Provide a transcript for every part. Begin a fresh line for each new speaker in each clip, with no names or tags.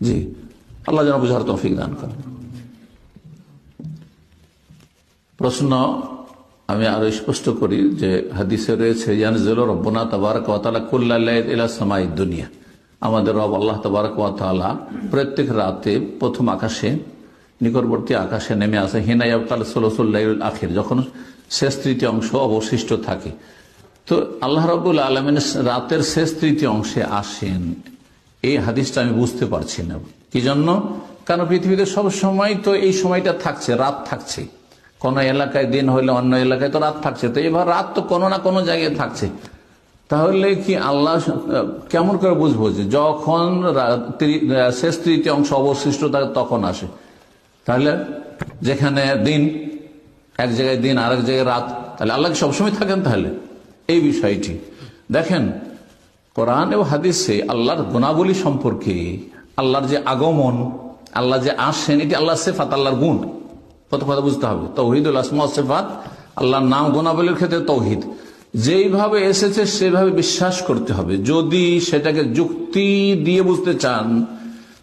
জি। আল্লাহ যেন বুঝার তৌফিক দান করেন। প্রশ্ন আমি আরও স্পষ্ট করি যে হাদিসে রয়েছে রব্বনা তবারক দুনিয়া। আমাদের রব আল্লাহ তবারক ওয়াতালা প্রত্যেক রাতে প্রথম আকাশে, নিকটবর্তী আকাশে নেমে আসে হিনাইয়াল সোলসুল্লাহ আখির, যখন শেষ তৃতীয় অংশ অবশিষ্ট থাকে। তো আল্লাহ রবুল আলমিন রাতের শেষ তৃতীয় অংশে আসেন। এই হাদিসটা আমি বুঝতে পারছি না। কি জন্য? কারণ পৃথিবীতে সব সময় তো এই সময়টা থাকছে, রাত থাকছে। কোন এলাকায় দিন হলে অন্য এলাকায় তো রাত থাকছে। তো এবার রাত তো কোনো না কোনো জায়গায় থাকছে। তাহলে কি আল্লাহ, কেমন করে বুঝব যে যখন শেষ তৃতীয় অংশ অবশিষ্ট থাকে তখন আসে। তাহলে যেখানে দিন, এক জায়গায় দিন, আরেক জায়গায় রাত, তাহলে আল্লাহ সবসময় থাকেন তাহলে? এই বিষয়টি। দেখেন কোরআন এবং হাদিসে আল্লাহর গুণাবলী সম্পর্কে আল্লাহর যে আগমন আল্লাহ যে আসেন, এটি আল্লাহ সেফাত, আল্লাহর গুণ। কত কথা বুঝতে হবে তৌহিদুল আসমা আল্লাহর নাম গুণাবলীর ক্ষেত্রে তৌহিদ। যেইভাবে এসেছে সেভাবে বিশ্বাস করতে হবে। যদি সেটাকে যুক্তি দিয়ে বুঝতে চান,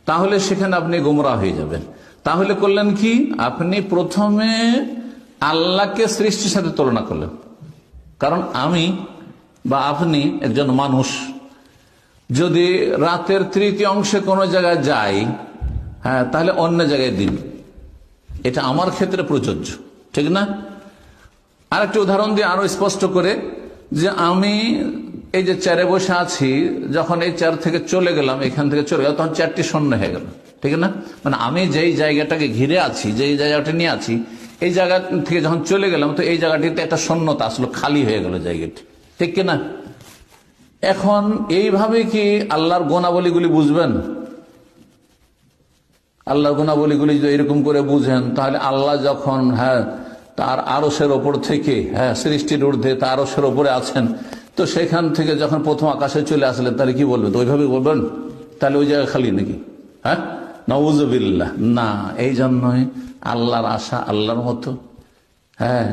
তাহলে সেখানে আপনি গোমরা হয়ে যাবেন। তাহলে করলেন কি? আপনি প্রথমে আল্লাহকে সৃষ্টির সাথে তুলনা করলেন। কারণ আমি বা আপনি একজন মানুষ। যদি রাতের তৃতীয় অংশে কোনো জায়গায় যাই হ্যাঁ তাহলে অন্য জায়গায় দিন। এটা আমার ক্ষেত্রে প্রযোজ্য, ঠিক না? আর আরেকটি উদাহরণ দিয়ে আরও স্পষ্ট করে যে আমি এই যে চেয়ারে বসে আছি, যখন এই চেয়ার থেকে চলে গেলাম, এখান থেকে চলে গেলাম, তখন চেয়ারটি শূন্য হয়ে গেল, ঠিক না? মানে আমি যেই জায়গাটাকে ঘিরে আছি, যেই জায়গাটা নিয়ে আছি, এই জায়গা থেকে যখন চলে গেলাম, তো এই জায়গাটিতে একটা শূন্যতা আসলো, খালি হয়ে গেল জায়গাটি, ঠিক কিনা? এখন এইভাবে কি আল্লাহর গোনাবলীগুলি বুঝবেন? আল্লাহর গুণাবলীগুলি যদি এরকম করে বুঝেন, তাহলে আল্লাহ যখন হ্যাঁ তার আরসের ওপর থেকে হ্যাঁ সৃষ্টির ঊর্ধ্বে তার আরসের ওপরে আছেন, তো সেখান থেকে যখন প্রথম আকাশে চলে আসলেন তাহলে কি বলবেন তো ওইভাবে বলবেন? তাহলে ওই জায়গা খালি নাকি? হ্যাঁ? নওয়াজবিল্লাহ না, এই জন্যই আল্লাহর আশা আল্লাহর মতো। হ্যাঁ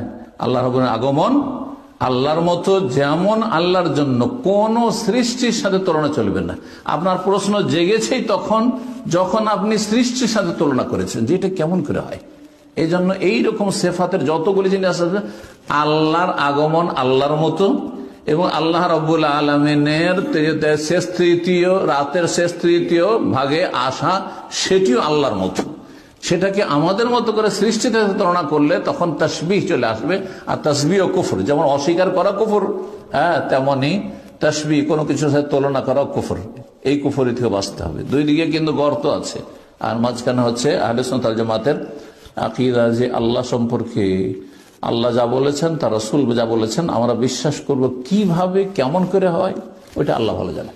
আল্লাহর আগমন আল্লাহর মতো যেমন আল্লাহর জন্য কোন সৃষ্টির সাথে তুলনা চলবে না। আপনার প্রশ্ন জেগেছেই তখন, যখন আপনি সৃষ্টির সাথে তুলনা করেছেন যে এটা কেমন করে হয়? এই জন্য এইরকম সেফাতের যতগুলি জিনিস আছে, আল্লাহর আগমন আল্লাহর মতো এবং আল্লাহ রব্বুল আলমিনের শেষ তৃতীয়, রাতের শেষ তৃতীয় ভাগে আসা, সেটিও আল্লাহর মতো। সেটাকে আমাদের মতো করে সৃষ্টিতে তুলনা করলে তখন তসবিহ চলে আসবে। আর তসবি ও কুফর, যেমন অস্বীকার করা কুফর হ্যাঁ তেমনি তসবি কোনো কিছুর সাথে তুলনা করা কুফর। এই কুফরি থেকে বাঁচতে হবে। দুই দিকে কিন্তু গর্ত আছে। আর মাঝখানে হচ্ছে আহলেসন্তাল জামাতের আকিরা যে আল্লাহ সম্পর্কে আল্লাহ যা বলেছেন, তার রসুল যা বলেছেন, আমরা বিশ্বাস করব কীভাবে, কেমন করে হয়, ওইটা আল্লাহ ভালো জানে